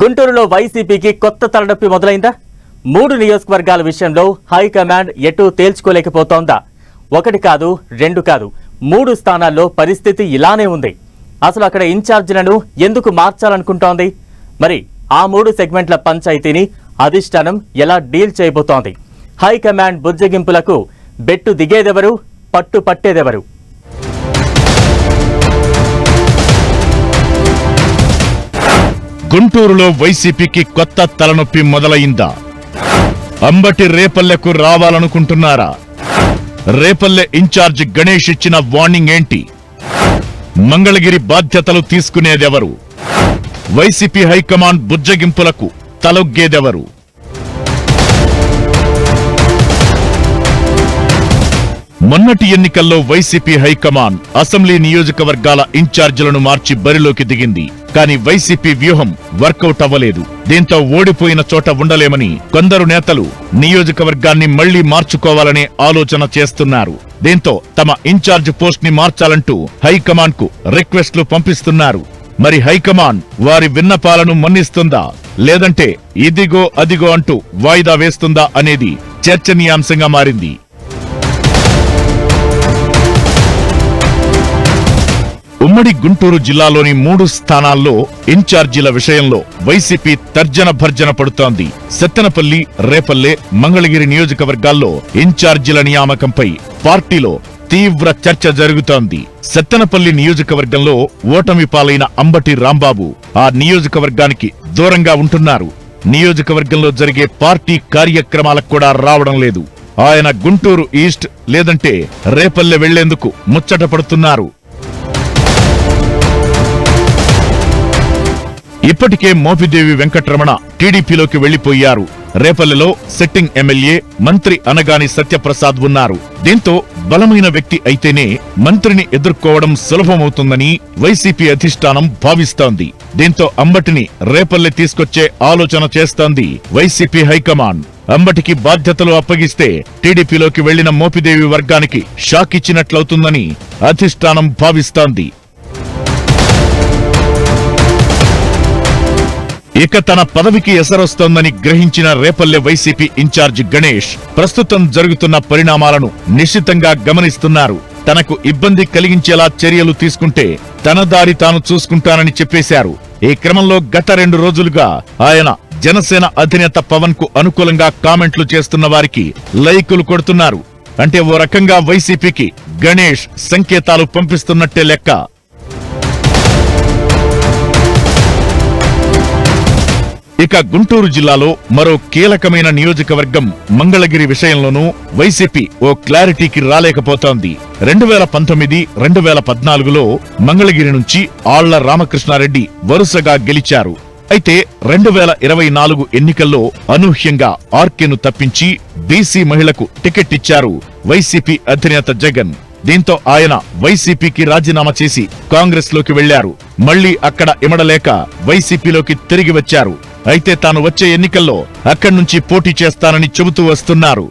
గుంటూరులో వైసీపీకి కొత్త తలనొప్పి మొదలైందా? మూడు నియోజకవర్గాల విషయంలో హైకమాండ్ ఎటూ తేల్చుకోలేకపోతోందా? ఒకటి కాదు రెండు కాదు మూడు స్థానాల్లో పరిస్థితి ఇలానే ఉంది. అసలు అక్కడ ఇన్ఛార్జీలను ఎందుకు మార్చాలనుకుంటోంది? మరి ఆ మూడు సెగ్మెంట్ల పంచాయతీని అధిష్టానం ఎలా డీల్ చేయబోతోంది? హైకమాండ్ బుజ్జగింపులకు బెట్టు దిగేదెవరు? పట్టు పట్టేదెవరు? గుంటూరులో వైసీపీకి కొత్త తలనొప్పి మొదలైందా అంబటి రేపల్లెకు రావాలనుకుంటున్నారా? రేపల్లె ఇన్ఛార్జ్ గణేష్ ఇచ్చిన వార్నింగ్ ఏంటి? మంగళగిరి బాధ్యతలు తీసుకునేదెవరు? YCP high command బుజ్జగింపులకు తలొగ్గేదెవరు? మొన్నటి ఎన్నికల్లో వైసీపీ హైకమాండ్ అసెంబ్లీ నియోజకవర్గాల ఇన్ఛార్జీలను మార్చి బరిలోకి దిగింది. కానీ వైసీపీ వ్యూహం వర్కౌట్ అవ్వలేదు. దీంతో ఓడిపోయిన చోట ఉండలేమని కొందరు నేతలు నియోజకవర్గాన్ని మళ్ళీ మార్చుకోవాలనే ఆలోచన చేస్తున్నారు. దీంతో తమ ఇన్ఛార్జ్ పోస్ట్ని మార్చాలంటూ హైకమాండ్కు రిక్వెస్ట్లు పంపిస్తున్నారు. మరి హైకమాండ్ వారి విన్నపాలను మన్నిస్తుందా? లేదంటే ఇదిగో అదిగో అంటూ వాయిదా వేస్తుందా అనేది చర్చనీయాంశంగా మారింది. ఉమ్మడి గుంటూరు జిల్లాలోని మూడు స్థానాల్లో ఇన్ఛార్జీల విషయంలో వైసీపీ తర్జన భర్జన పడుతోంది. సత్తెనపల్లి రేపల్లె మంగళగిరి నియోజకవర్గాల్లో ఇన్ఛార్జీల నియామకంపై పార్టీలో తీవ్ర చర్చ జరుగుతోంది. సత్తెనపల్లి నియోజకవర్గంలో ఓటమి పాలైన అంబటి రాంబాబు ఆ నియోజకవర్గానికి దూరంగా ఉంటున్నారు. నియోజకవర్గంలో జరిగే పార్టీ కార్యక్రమాలకు కూడా రావడం లేదు. ఆయన గుంటూరు ఈస్ట్ లేదంటే రేపల్లె వెళ్ళేందుకు ముచ్చట ఇప్పటికే మోపిదేవి వెంకటరమణ టీడీపీలోకి వెళ్ళిపోయారు రేపల్లెలో సిట్టింగ్ ఎమ్మెల్యే మంత్రి అనగాని సత్యప్రసాద్ ఉన్నారు. దీంతో బలమైన వ్యక్తి అయితేనే మంత్రిని ఎదుర్కోవడం సులభమవుతుందని వైసీపీ అధిష్టానం భావిస్తోంది. దీంతో అంబటిని రేపల్లె తీసుకొచ్చే ఆలోచన చేస్తోంది వైసీపీ హైకమాండ్. అంబటికి బాధ్యతలు అప్పగిస్తే టీడీపీలోకి వెళ్ళిన మోపిదేవి వర్గానికి షాక్ ఇచ్చినట్లవుతుందని అధిష్టానం భావిస్తోంది. ఇక తన పదవికి ఎసరొస్తోందని గ్రహించిన రేపల్లె వైసీపీ ఇన్ఛార్జ్ గణేష్ ప్రస్తుతం జరుగుతున్న పరిణామాలను నిశ్చితంగా గమనిస్తున్నారు. తనకు ఇబ్బంది కలిగించేలా చర్యలు తీసుకుంటే తన దారి తాను చూసుకుంటానని చెప్పేశారు. ఈ క్రమంలో గత రెండు రోజులుగా ఆయన జనసేన అధినేత పవన్కు అనుకూలంగా కామెంట్లు చేస్తున్న వారికి లైకులు కొడుతున్నారు. అంటే ఓ రకంగా వైసీపీకి గణేష్ సంకేతాలు పంపిస్తున్నట్టే లెక్క. ఇక గుంటూరు జిల్లాలో మరో కీలకమైన నియోజకవర్గం మంగళగిరి విషయంలోనూ వైసీపీ ఓ క్లారిటీకి రాలేకపోతోంది. రెండు వేల పంతొమ్మిది రెండు వేల పద్నాలుగులో మంగళగిరి నుంచి ఆళ్ళ రామకృష్ణారెడ్డి వరుసగా గెలిచారు. అయితే రెండు వేల ఇరవై నాలుగు ఎన్నికల్లో అనూహ్యంగా ఆర్కేను తప్పించి బీసీ మహిళకు టికెట్ ఇచ్చారు వైసీపీ అధినేత జగన్. దీంతో ఆయన వైసీపీకి రాజీనామా చేసి కాంగ్రెస్లోకి వెళ్ళారు. మళ్ళీ అక్కడ ఇమడలేక వైసీపీలోకి తిరిగి వచ్చారు. అయితే తాను వచ్చే ఎన్నికల్లో అక్కడి నుంచి పోటీ చేస్తానని చెబుతూ వస్తున్నారు.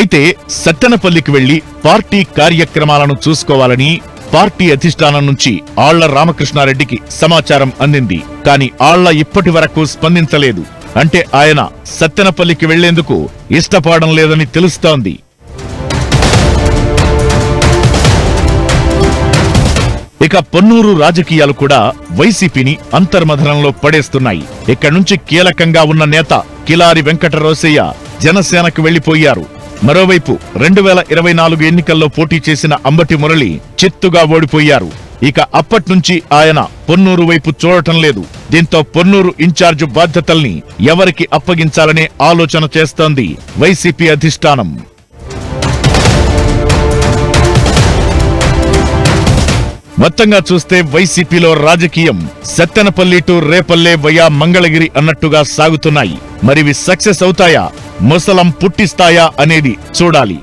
అయితే సత్తెనపల్లికి వెళ్ళి పార్టీ కార్యక్రమాలను చూసుకోవాలని పార్టీ అధిష్టానం నుంచి ఆళ్ళ రామకృష్ణారెడ్డికి సమాచారం అందింది. కాని ఆళ్ళ ఇప్పటి వరకు స్పందించలేదు. అంటే ఆయన సత్తెనపల్లికి వెళ్ళేందుకు ఇష్టపడడం లేదని తెలుస్తోంది. ఇక పొన్నూరు రాజకీయాలు కూడా వైసీపీని అంతర్మథనంలో పడేస్తున్నాయి. ఇక్కడి నుంచి కీలకంగా ఉన్న నేత కిలారి వెంకటరోసయ్య జనసేనకు వెళ్ళిపోయారు మరోవైపు రెండు వేల ఇరవై నాలుగు ఎన్నికల్లో పోటీ చేసిన అంబటి మురళి చిత్తుగా ఓడిపోయారు. ఇక అప్పట్నుంచి ఆయన పొన్నూరు వైపు చూడటం లేదు. దీంతో పొన్నూరు ఇన్ఛార్జ్ బాధ్యతల్ని ఎవరికి అప్పగించాలనే ఆలోచన చేస్తోంది వైసీపీ అధిష్టానం. మొత్తంగా చూస్తే వైసీపీలో రాజకీయం సత్తెనపల్లి టు రేపల్లె వయా మంగళగిరి అన్నట్టుగా సాగుతున్నాయి. మరివి సక్సెస్ అవుతాయా? ముసలం పుట్టిస్తాయా అనేది చూడాలి.